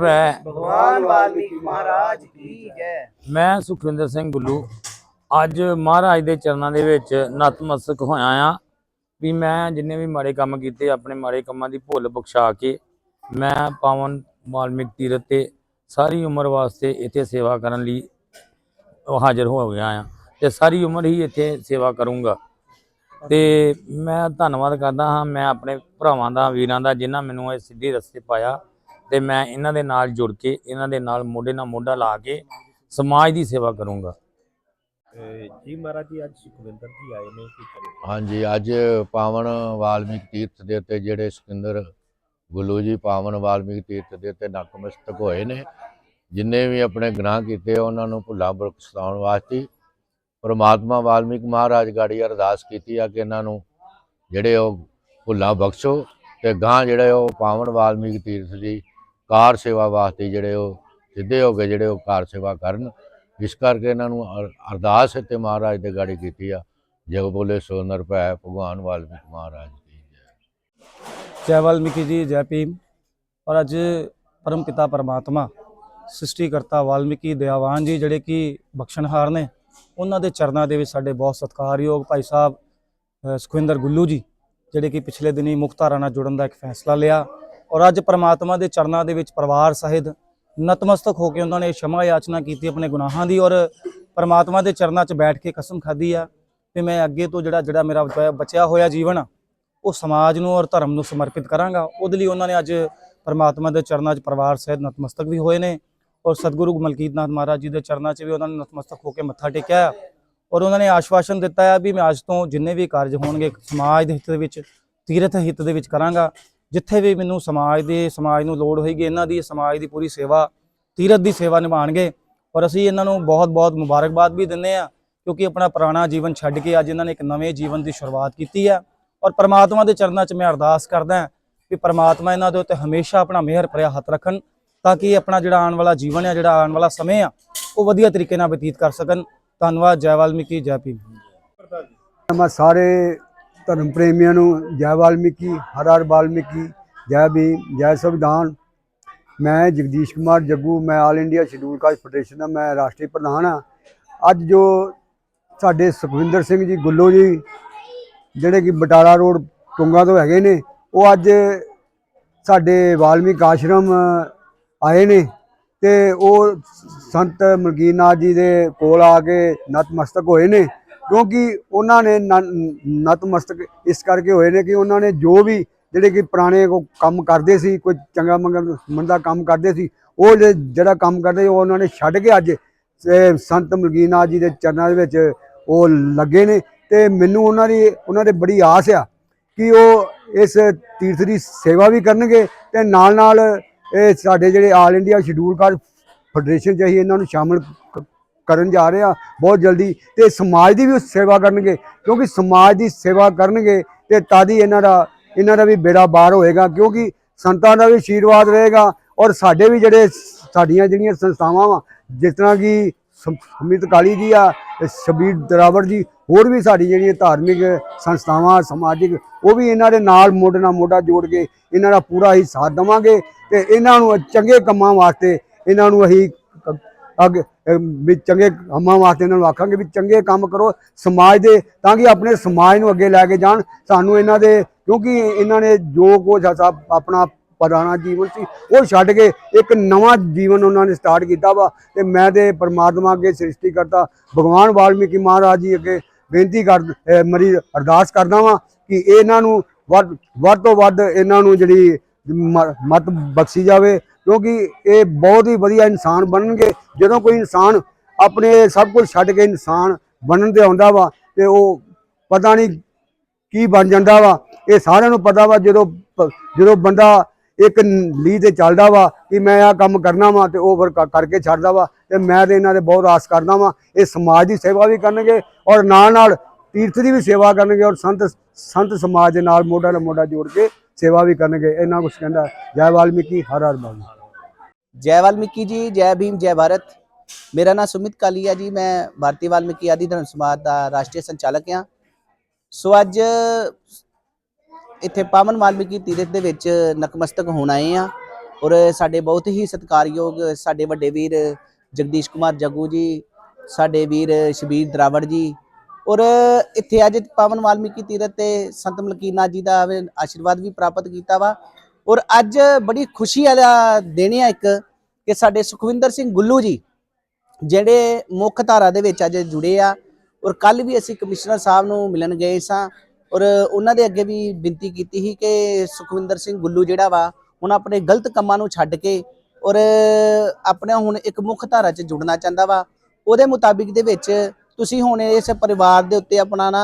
ਮੈਂ ਭਗਵਾਨ ਵਾਲਮੀਕੀ ਮਹਾਰਾਜ ਕੀ ਜੈ। ਮੈਂ ਸੁਖਵਿੰਦਰ ਸਿੰਘ ਗੁੱਲੂ। ਅੱਜ ਮਹਾਰਾਜ ਦੇ ਚਰਨਾਂ ਦੇ ਵਿੱਚ ਨਤਮਸਤਕ ਹੋਇਆ ਆ ਵੀ ਮੈਂ ਜਿੰਨੇ ਵੀ ਮਾੜੇ ਕੰਮ ਕੀਤੇ ਆਪਣੇ ਮਾੜੇ ਕੰਮਾਂ ਦੀ ਭੁੱਲ ਬਖਸ਼ਾ ਕੇ ਮੈਂ ਪਾਵਨ ਵਾਲਮੀਕ ਤੀਰਥ ਤੇ ਸਾਰੀ ਉਮਰ ਵਾਸਤੇ ਇੱਥੇ ਸੇਵਾ ਕਰਨ ਲਈ ਹਾਜ਼ਰ ਹੋ ਗਿਆ ਆ ਤੇ ਸਾਰੀ ਉਮਰ ਹੀ ਇੱਥੇ ਸੇਵਾ ਕਰੂੰਗਾ। ਤੇ ਮੈਂ ਧੰਨਵਾਦ ਕਰਦਾ ਹਾਂ ਮੈਂ ਆਪਣੇ ਭਰਾਵਾਂ ਦਾ ਵੀਰਾਂ ਦਾ ਜਿਨ੍ਹਾਂ ਮੈਨੂੰ ਇਹ ਸਿੱਧੇ ਰਸਤੇ ਪਾਇਆ। ਤੇ ਮੈਂ ਇਹਨਾਂ ਦੇ ਨਾਲ ਜੁੜ ਕੇ ਇਹਨਾਂ ਦੇ ਨਾਲ ਮੋਢੇ ਨਾਲ ਮੋਢਾ ਲਾ ਕੇ ਸਮਾਜ ਦੀ ਸੇਵਾ ਕਰੂੰਗਾ। ਜੀ ਮਹਾਰਾਜ ਜੀ ਅੱਜ ਸੁਖਵਿੰਦਰ ਜੀ ਆਏ ਨੇ ਕੀ ਕਰੇ ਹਾਂਜੀ ਅੱਜ ਪਾਵਨ ਵਾਲਮੀਕ ਤੀਰਥ ਦੇ ਉੱਤੇ ਜਿਹੜੇ ਸੁਖਿੰਦਰ ਗੁੱਲੂ ਜੀ ਪਾਵਨ ਵਾਲਮੀਕ ਤੀਰਥ ਦੇ ਉੱਤੇ ਨਤਮਸਤਕ ਹੋਏ ਨੇ। ਜਿੰਨੇ ਵੀ ਆਪਣੇ ਗੁਨਾਹ ਕੀਤੇ ਉਹਨਾਂ ਨੂੰ ਭੁੱਲਾ ਬਖਸ਼ਾਉਣ ਵਾਸਤੇ ਪ੍ਰਮਾਤਮਾ ਵਾਲਮੀਕ ਮਹਾਰਾਜ ਗਾੜੀ ਅਰਦਾਸ ਕੀਤੀ ਆ ਕਿ ਇਹਨਾਂ ਨੂੰ ਜਿਹੜੇ ਉਹ ਭੁੱਲਾ ਬਖਸ਼ੋ ਤੇ ਗਾਂ ਜਿਹੜੇ ਉਹ ਪਾਵਨ ਵਾਲਮੀਕ ਤੀਰਥ ਦੀ ਕਾਰ ਸੇਵਾ ਵਾਸਤੇ ਜਿਹੜੇ ਉਹ ਸਿੱਧੇ ਹੋ ਕੇ ਜਿਹੜੇ ਉਹ ਕਾਰ ਸੇਵਾ ਕਰਨ ਇਸ ਕਰਕੇ ਇਹਨਾਂ ਨੂੰ ਅਰਦਾਸ ਤੇ ਮਹਾਰਾਜ ਦੇ ਗਾੜੀ ਕੀਤੀ ਆ। ਜਗ ਬੋਲੇ ਸੋ ਨਰ ਭਗਵਾਨ ਵਾਲਮੀਕ ਮਹਾਰਾਜ ਕੀ ਜੈ। ਜੈ ਵਾਲਮੀਕੀ ਜੀ ਜੈ ਭੀਮ। ਔਰ ਅੱਜ ਪਰਮ ਪਿਤਾ ਪਰਮਾਤਮਾ ਸ੍ਰਿਸ਼ਟੀਕਰਤਾ ਵਾਲਮੀਕੀ ਦਇਆਵਾਨ ਜੀ ਜਿਹੜੇ ਕਿ ਬਖਸ਼ਣਹਾਰ ਨੇ ਉਹਨਾਂ ਦੇ ਚਰਨਾਂ ਦੇ ਵਿੱਚ ਸਾਡੇ ਬਹੁਤ ਸਤਿਕਾਰਯੋਗ ਭਾਈ ਸਾਹਿਬ ਅ, ਸੁਖਵਿੰਦਰ ਗੁੱਲੂ ਜੀ ਜਿਹੜੇ ਕਿ ਪਿਛਲੇ ਦਿਨੀ ਮੁਖਤਾਰਾ ਨਾਲ ਜੁੜਨ ਦਾ ਇੱਕ ਫੈਸਲਾ ਲਿਆ। ਔਰ ਅੱਜ ਪਰਮਾਤਮਾ ਦੇ ਚਰਨਾਂ ਦੇ ਵਿੱਚ ਪਰਿਵਾਰ ਸਹਿਤ ਨਤਮਸਤਕ ਹੋ ਕੇ ਉਹਨਾਂ ਨੇ ਸ਼ਮਾ ਯਾਚਨਾ ਕੀਤੀ ਆਪਣੇ ਗੁਨਾਹਾਂ ਦੀ ਔਰ ਪਰਮਾਤਮਾ ਦੇ ਚਰਨਾਂ 'ਚ ਬੈਠ ਕੇ ਕਸਮ ਖਾਧੀ ਆ ਕਿ ਮੈਂ ਅੱਗੇ ਤੋਂ ਜਿਹੜਾ ਜਿਹੜਾ ਮੇਰਾ ਬਚਿਆ- ਹੋਇਆ ਜੀਵਨ ਆ, ਉਹ ਸਮਾਜ ਨੂੰ ਔਰ ਧਰਮ ਨੂੰ ਸਮਰਪਿਤ ਕਰਾਂਗਾ। ਉਹਦੇ ਲਈ ਉਹਨਾਂ ਨੇ ਅੱਜ ਪਰਮਾਤਮਾ ਦੇ ਚਰਨਾਂ 'ਚ ਪਰਿਵਾਰ ਸਹਿਤ ਨਤਮਸਤਕ ਵੀ ਹੋਏ ਨੇ ਔਰ ਸਤਿਗੁਰੂ ਮਲਕੀਤ ਨਾਥ ਮਹਾਰਾਜ ਜੀ ਦੇ ਚਰਨਾਂ 'ਚ ਵੀ ਉਹਨਾਂ ਨੇ ਨਤਮਸਤਕ ਹੋ ਕੇ ਮੱਥਾ ਟੇਕਿਆ ਹੈ ਔਰ ਉਹਨਾਂ ਨੇ ਆਸ਼ਵਾਸਨ ਦਿੱਤਾ ਆ ਵੀ ਮੈਂ ਅੱਜ ਤੋਂ ਜਿੰਨੇ ਵੀ ਕਾਰਜ ਹੋਣਗੇ ਸਮਾਜ ਦੇ ਹਿੱਤ ਦੇ ਵਿੱਚ, ਤੀਰਥ ਹਿੱਤ ਦੇ ਵਿੱਚ ਕਰਾਂਗਾ। ਜਿੱਥੇ ਵੀ ਮੈਨੂੰ ਸਮਾਜ ਦੇ, ਸਮਾਜ ਨੂੰ ਲੋੜ ਹੋਏਗੀ, ਇਹਨਾਂ ਦੀ, ਸਮਾਜ ਦੀ ਪੂਰੀ ਸੇਵਾ, ਤੀਰਥ ਦੀ ਸੇਵਾ ਨਿਭਾਣਗੇ ਔਰ ਅਸੀਂ ਇਹਨਾਂ ਨੂੰ ਬਹੁਤ-ਬਹੁਤ ਮੁਬਾਰਕਬਾਦ ਵੀ ਦਿੰਦੇ ਆ ਕਿਉਂਕਿ ਆਪਣਾ ਪੁਰਾਣਾ ਜੀਵਨ ਛੱਡ ਕੇ ਅੱਜ ਇਹਨਾਂ ਨੇ ਇੱਕ ਨਵੇਂ ਜੀਵਨ ਦੀ ਸ਼ੁਰੂਆਤ ਕੀਤੀ ਹੈ। ਔਰ ਪਰਮਾਤਮਾ ਦੇ ਚਰਨਾਂ 'ਚ ਮੈਂ ਅਰਦਾਸ ਕਰਦਾ ਹਾਂ ਕਿ ਪ੍ਰਮਾਤਮਾ ਇਹਨਾਂ ਦੇ ਉੱਤੇ ਹਮੇਸ਼ਾ ਆਪਣਾ ਮਿਹਰ ਭਰਿਆ ਹੱਥ ਰੱਖਣ, ਤਾਂ ਕਿ ਆਪਣਾ ਜਿਹੜਾ ਆਉਣ ਵਾਲਾ ਜੀਵਨ ਹੈ, ਜਿਹੜਾ ਆਉਣ ਵਾਲਾ ਸਮੇਂ ਆ, ਉਹ ਵਧੀਆ ਤਰੀਕੇ ਨਾਲ ਬਤੀਤ ਕਰ ਸਕਣ। ਧੰਨਵਾਦ, ਜੈ ਵਾਲਮੀਕੀ, ਜੈ ਭੀਮ। ਮੈਂ ਸਾਰੇ ਧਰਮ ਪ੍ਰੇਮੀਆਂ ਨੂੰ, ਜੈ ਵਾਲਮੀਕੀ, ਹਰ ਹਰ ਵਾਲਮੀਕੀ, ਜੈ ਭੀਮ, ਜੈ ਸੰਵਿਧਾਨ। ਮੈਂ ਜਗਦੀਸ਼ ਕੁਮਾਰ ਜੱਗੂ, ਮੈਂ all India schedule caste federation ਦਾ, ਮੈਂ ਰਾਸ਼ਟਰੀ ਪ੍ਰਧਾਨ ਹਾਂ। ਅੱਜ ਜੋ ਸਾਡੇ ਸੁਖਵਿੰਦਰ ਸਿੰਘ ਜੀ ਗੁੱਲੋ ਜੀ, ਜਿਹੜੇ ਕਿ ਬਟਾਲਾ ਰੋਡ ਟੁੰਗਾ ਤੋਂ ਹੈਗੇ ਨੇ, ਉਹ ਅੱਜ ਸਾਡੇ ਵਾਲਮੀਕ ਆਸ਼ਰਮ ਆਏ ਨੇ ਤੇ ਉਹ ਸੰਤ ਮਲਕੀਨਾਥ ਜੀ ਦੇ ਕੋਲ ਆ ਕੇ ਨਤਮਸਤਕ ਹੋਏ ਨੇ। ਕਿਉਂਕਿ ਉਹਨਾਂ ਨੇ ਨ- ਨਤਮਸਤਕ ਇਸ ਕਰਕੇ ਹੋਏ ਨੇ ਕਿ ਉਹਨਾਂ ਨੇ ਜੋ ਵੀ ਜਿਹੜੇ ਕਿ ਪੁਰਾਣੇ ਕੋ, ਕੰਮ ਕਰਦੇ ਸੀ, ਕੋਈ ਚੰਗਾ ਮੰਗਾ ਮੰਦਾ ਕੰਮ ਕਰਦੇ ਸੀ, ਉਹ ਜਿਹੜਾ ਕੰਮ ਕਰਦੇ ਉਹ ਉਹਨਾਂ ਨੇ ਛੱਡ ਕੇ ਅੱਜ ਇਹ ਸੰਤ ਮਲਕੀਨਾਥ ਜੀ ਦੇ ਚਰਨਾਂ ਦੇ ਵਿੱਚ ਉਹ ਲੱਗੇ ਨੇ ਤੇ ਮੈਨੂੰ ਉਹਨਾਂ ਦੀ, ਉਹਨਾਂ ਦੇ ਬੜੀ ਆਸ ਆ ਕਿ ਉਹ ਇਸ ਤੀਰਥ ਦੀ ਸੇਵਾ ਵੀ ਕਰਨਗੇ ਤੇ ਨਾਲ ਨਾਲ ਇਹ ਸਾਡੇ ਜਿਹੜੇ all India schedule caste federation ਚ ਅਸੀਂ ਇਹਨਾਂ ਨੂੰ ਸ਼ਾਮਲ ਕਰਨ ਜਾ ਰਹੇ ਆ ਬਹੁਤ ਜਲਦੀ ਤੇ ਸਮਾਜ ਦੀ ਵੀ ਸੇਵਾ ਕਰਨਗੇ, ਕਿਉਂਕਿ ਸਮਾਜ ਦੀ ਸੇਵਾ ਕਰਨਗੇ ਤੇ ਤਦ ਹੀ ਇਹਨਾਂ ਦਾ ਇਹਨਾਂ ਦਾ ਵੀ ਬੇੜਾ ਬਾਹਰ ਹੋਏਗਾ, ਕਿਉਂਕਿ ਸੰਤਾਂ ਦਾ ਵੀ ਆਸ਼ੀਰਵਾਦ ਰਹੇਗਾ ਔਰ ਸਾਡੇ ਵੀ ਜਿਹੜੇ ਸਾਡੀਆਂ ਜਿਹੜੀਆਂ ਸੰਸਥਾਵਾਂ ਵਾ, ਜਿਸ ਤਰ੍ਹਾਂ ਕਿ ਸਮ- ਸਮਿਤ ਕਾਲੀ ਜੀ ਆ, ਸ਼ਬੀਰ ਦਰਾਵਰ ਜੀ, ਹੋਰ ਵੀ ਸਾਡੀ ਜਿਹੜੀਆਂ ਧਾਰਮਿਕ ਸੰਸਥਾਵਾਂ, ਸਮਾਜਿਕ, ਉਹ ਵੀ ਇਹਨਾਂ ਦੇ ਨਾਲ ਮੋਢੇ ਨਾਲ ਮੋਢਾ ਜੋੜ ਕੇ ਇਹਨਾਂ ਦਾ ਪੂਰਾ ਹੀ ਸਾਥ ਦੇਵਾਂਗੇ ਤੇ ਇਹਨਾਂ ਨੂੰ ਚੰਗੇ ਕੰਮਾਂ ਵਾਸਤੇ ਇਹਨਾਂ ਨੂੰ ਅਸੀਂ ਅੱਗੇ ਵੀ ਚੰਗੇ ਕੰਮਾਂ ਵਾਸਤੇ ਇਹਨਾਂ ਨੂੰ ਆਖਾਂਗੇ ਵੀ ਚੰਗੇ ਕੰਮ ਕਰੋ ਸਮਾਜ ਦੇ, ਤਾਂ ਕਿ ਆਪਣੇ ਸਮਾਜ ਨੂੰ ਅੱਗੇ ਲੈ ਕੇ ਜਾਣ। ਸਾਨੂੰ ਇਹਨਾਂ ਦੇ, ਕਿਉਂਕਿ ਇਹਨਾਂ ਨੇ ਜੋ ਕੁਝ ਆਪਣਾ ਪੁਰਾਣਾ ਜੀਵਨ ਸੀ, ਉਹ ਛੱਡ ਕੇ ਇੱਕ ਨਵਾਂ ਜੀਵਨ ਉਹਨਾਂ ਨੇ ਸਟਾਰਟ ਕੀਤਾ ਵਾ। ਤੇ ਮੈਂ ਤੇ ਪਰਮਾਤਮਾ ਅੱਗੇ ਸ੍ਰਿਸ਼ਟੀ ਕਰਤਾ ਭਗਵਾਨ ਵਾਲਮੀਕੀ ਮਹਾਰਾਜ ਜੀ ਅੱਗੇ ਬੇਨਤੀ ਕਰ ਮਰੀ ਅਰਦਾਸ ਕਰਦਾ ਵਾਂ ਕਿ ਇਹਨਾਂ ਨੂੰ ਵੱਧ ਵੱਧ ਤੋਂ ਵੱਧ ਇਹਨਾਂ ਨੂੰ ਜਿਹੜੀ ਮਤ ਬਖਸ਼ੀ ਜਾਵੇ, ਕਿਉਂਕਿ ਇਹ ਬਹੁਤ ਹੀ ਵਧੀਆ ਇਨਸਾਨ ਬਣਨਗੇ। ਜਦੋਂ ਕੋਈ ਇਨਸਾਨ ਆਪਣੇ ਸਭ ਕੁਝ ਛੱਡ ਕੇ ਇਨਸਾਨ ਬਣਨ ਤੇ ਆਉਂਦਾ ਵਾ, ਤੇ ਉਹ ਪਤਾ ਨਹੀਂ ਕੀ ਬਣ ਜਾਂਦਾ ਵਾ। ਇਹ ਸਾਰਿਆਂ ਨੂੰ ਪਤਾ ਵਾ ਜਦੋਂ ਜਦੋਂ ਬੰਦਾ ਇੱਕ ਲੀ ਤੇ ਚੱਲਦਾ ਵਾ ਕਿ ਮੈਂ ਆਹ ਕੰਮ ਕਰਨਾ ਵਾ ਤੇ ਉਹ ਫਿਰ ਕਰਕੇ ਛੱਡਦਾ ਵਾ, ਤੇ ਮੈਂ ਤੇ ਇਹਨਾਂ ਦੇ ਬਹੁਤ ਆਸ ਕਰਦਾ ਵਾ। ਇਹ ਸਮਾਜ ਦੀ ਸੇਵਾ ਵੀ ਕਰਨਗੇ ਔਰ ਨਾਲ ਨਾਲ ਤੀਰਥ ਦੀ ਵੀ ਸੇਵਾ ਕਰਨਗੇ ਔਰ ਸੰਤ ਸੰਤ ਸਮਾਜ ਦੇ ਨਾਲ ਮੋਢਾ ਨਾਲ ਮੋਢਾ ਜੋੜ ਕੇ ਸੇਵਾ ਵੀ ਕਰਨਗੇ ਇਹਨਾਂ ਕੁਛ ਕਹਿੰਦਾ ਜੈ ਵਾਲਮੀਕੀ, ਹਰ ਹਰ ਵਾਲਮੀਕੀ ਜੈ ਵਾਲਮੀਕੀ ਜੀ, ਜੈ ਭੀਮ, ਜੈ ਭਾਰਤ। ਮੇਰਾ ਨਾਮ ਸੁਮਿਤ ਕਾਲੀਆ ਜੀ, ਮੈਂ ਭਾਰਤੀ ਵਾਲਮੀਕੀ ਆਦਿ ਧਰਮ ਸਮਾਜ ਦਾ ਰਾਸ਼ਟਰੀ ਸੰਚਾਲਕ ਹਾਂ। ਸੋ ਅੱਜ ਇੱਥੇ ਪਾਵਨ ਵਾਲਮੀਕੀ ਤੀਰਥ ਦੇ ਵਿੱਚ ਨਕਮਸਤਕ ਹੋਣ ਆਏ ਆ ਔਰ ਸਾਡੇ ਬਹੁਤ ਹੀ ਸਤਿਕਾਰਯੋਗ ਸਾਡੇ ਵੱਡੇ ਵੀਰ ਜਗਦੀਸ਼ ਕੁਮਾਰ ਜੱਗੂ ਜੀ, ਸਾਡੇ ਵੀਰ ਸ਼ਬੀਰ ਦਰਾਵੜ ਜੀ ਔਰ ਇੱਥੇ ਅੱਜ ਪਾਵਨ ਵਾਲਮੀਕੀ ਤੀਰਥ ਤੇ ਸੰਤ ਮਲਕੀਨਾਥ ਜੀ ਦਾ ਆਸ਼ੀਰਵਾਦ ਵੀ ਪ੍ਰਾਪਤ ਕੀਤਾ ਵਾ। ਔਰ ਅੱਜ ਬੜੀ ਖੁਸ਼ੀ ਵਾਲਾ ਦਿਨ ਆ ਇੱਕ ਕਿ ਸਾਡੇ ਸੁਖਵਿੰਦਰ ਸਿੰਘ ਗੁੱਲੂ ਜੀ ਜਿਹੜੇ ਮੁੱਖ ਧਾਰਾ ਦੇ ਵਿੱਚ ਅੱਜ ਜੁੜੇ ਆ ਔਰ ਕੱਲ ਵੀ ਅਸੀਂ ਕਮਿਸ਼ਨਰ ਸਾਹਿਬ ਨੂੰ ਮਿਲਣ ਗਏ ਸਾਂ ਔਰ ਉਹਨਾਂ ਦੇ ਅੱਗੇ ਵੀ ਬੇਨਤੀ ਕੀਤੀ ਸੀ ਕਿ ਸੁਖਵਿੰਦਰ ਸਿੰਘ ਗੁੱਲੂ ਜਿਹੜਾ ਵਾ, ਹੁਣ ਆਪਣੇ ਗਲਤ ਕੰਮਾਂ ਨੂੰ ਛੱਡ ਕੇ ਔਰ ਆਪਣੇ ਹੁਣ ਇੱਕ ਮੁੱਖ ਧਾਰਾ 'ਚ ਜੁੜਨਾ ਚਾਹੁੰਦਾ ਵਾ। ਉਹਦੇ ਮੁਤਾਬਿਕ ਦੇ ਵਿੱਚ ਤੁਸੀਂ ਹੁਣ ਇਸ ਪਰਿਵਾਰ ਦੇ ਉੱਤੇ ਆਪਣਾ ਨਾ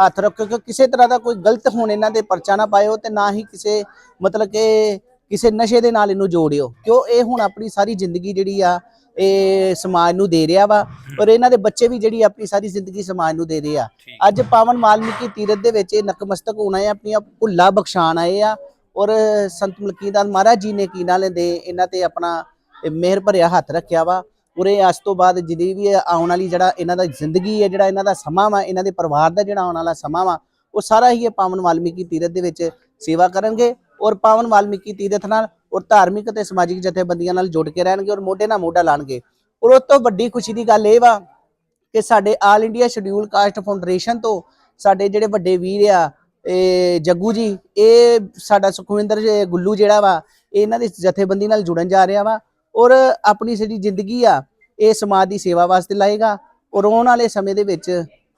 ਹੱਥ ਰੱਖੋ ਕਿ ਕਿਸੇ ਤਰ੍ਹਾਂ ਦਾ ਕੋਈ ਗਲਤ ਹੁਣ ਇਹਨਾਂ ਦੇ ਪਰਚਾ ਨਾ ਪਾਇਓ ਤੇ ਨਾ ਹੀ ਕਿਸੇ ਮਤਲਬ ਕਿ ਕਿਸੇ ਨਸ਼ੇ ਦੇ ਨਾਲ ਇਹਨੂੰ ਜੋੜਿਓ। ਕਿਉਂ? ਇਹ ਹੁਣ ਆਪਣੀ ਸਾਰੀ ਜ਼ਿੰਦਗੀ ਜਿਹੜੀ ਆ ਇਹ ਸਮਾਜ ਨੂੰ ਦੇ ਰਿਹਾ ਵਾ ਔਰ ਇਹਨਾਂ ਦੇ ਬੱਚੇ ਵੀ ਜਿਹੜੀ ਆਪਣੀ ਸਾਰੀ ਜ਼ਿੰਦਗੀ ਸਮਾਜ ਨੂੰ ਦੇ ਰਹੇ ਆ। ਅੱਜ ਪਾਵਨ ਵਾਲਮੀਕੀ ਤੀਰਥ ਦੇ ਵਿੱਚ ਇਹ ਨਕਮਸਤਕ ਹੋਣਾ ਹੈ ਆਪਣੀਆਂ ਭੁੱਲਾ ਬਖਸ਼ਾਣ ਆਏ ਆ ਔਰ ਸੰਤ ਮਲਕੀਦਾਸ ਮਹਾਰਾਜ ਜੀ ਨੇ ਕੀ ਨਾਲ ਦੇ ਇਹਨਾਂ ਤੇ ਆਪਣਾ ਮਿਹਰ ਭਰਿਆ ਹੱਥ ਰੱਖਿਆ ਵਾ। ਔਰ ਇਹ ਅੱਜ ਤੋਂ ਬਾਅਦ ਜਿਹੜੀ ਵੀ ਆਉਣ ਵਾਲੀ ਜਿਹੜਾ ਇਹਨਾਂ ਦਾ ਜ਼ਿੰਦਗੀ ਹੈ, ਜਿਹੜਾ ਇਹਨਾਂ ਦਾ ਸਮਾਂ ਵਾ, ਇਹਨਾਂ ਦੇ ਪਰਿਵਾਰ ਦਾ ਜਿਹੜਾ ਆਉਣ ਵਾਲਾ ਸਮਾਂ ਵਾ, ਉਹ ਸਾਰਾ ਹੀ ਇਹ ਪਾਵਨ ਵਾਲਮੀਕੀ ਤੀਰਥ ਦੇ ਵਿੱਚ ਸੇਵਾ ਕਰਨਗੇ ਔਰ ਪਾਵਨ ਵਾਲਮੀਕੀ ਤੀਰਥ ਨਾਲ ਔਰ ਧਾਰਮਿਕ ਅਤੇ ਸਮਾਜਿਕ ਜਥੇਬੰਦੀਆਂ ਨਾਲ ਜੁੜ ਕੇ ਰਹਿਣਗੇ ਔਰ ਮੋਢੇ ਨਾਲ ਮੋਢਾ ਲਾਣਗੇ। ਔਰ ਉਸ ਤੋਂ ਵੱਡੀ ਖੁਸ਼ੀ ਦੀ ਗੱਲ ਇਹ ਵਾ ਕਿ ਸਾਡੇ all India schedule caste foundation ਤੋਂ ਸਾਡੇ ਜਿਹੜੇ ਵੱਡੇ ਵੀਰ ਆ, ਇਹ ਜੱਗੂ ਜੀ, ਇਹ ਸਾਡਾ ਸੁਖਵਿੰਦਰ ਗੁੱਲੂ ਜਿਹੜਾ ਵਾ ਇਹਨਾਂ ਦੀ ਜਥੇਬੰਦੀ ਨਾਲ ਜੁੜਨ ਜਾ ਰਿਹਾ ਵਾ। ਔਰ ਆਪਣੀ ਜਿਹੜੀ ਜ਼ਿੰਦਗੀ ਆ, ਇਹ ਸਮਾਜ ਦੀ ਸੇਵਾ ਵਾਸਤੇ ਲਾਏਗਾ ਔਰ ਆਉਣ ਵਾਲੇ ਸਮੇਂ ਦੇ ਵਿੱਚ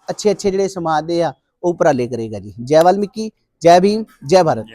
ਅੱਛੇ ਅੱਛੇ ਜਿਹੜੇ ਸਮਾਜ ਦੇ ਆ, ਉਹ ਉਪਰਾਲੇ ਕਰੇਗਾ ਜੀ। ਜੈ ਵਾਲਮੀਕੀ, ਜੈ ਭੀਮ, ਜੈ ਭਾਰਤ।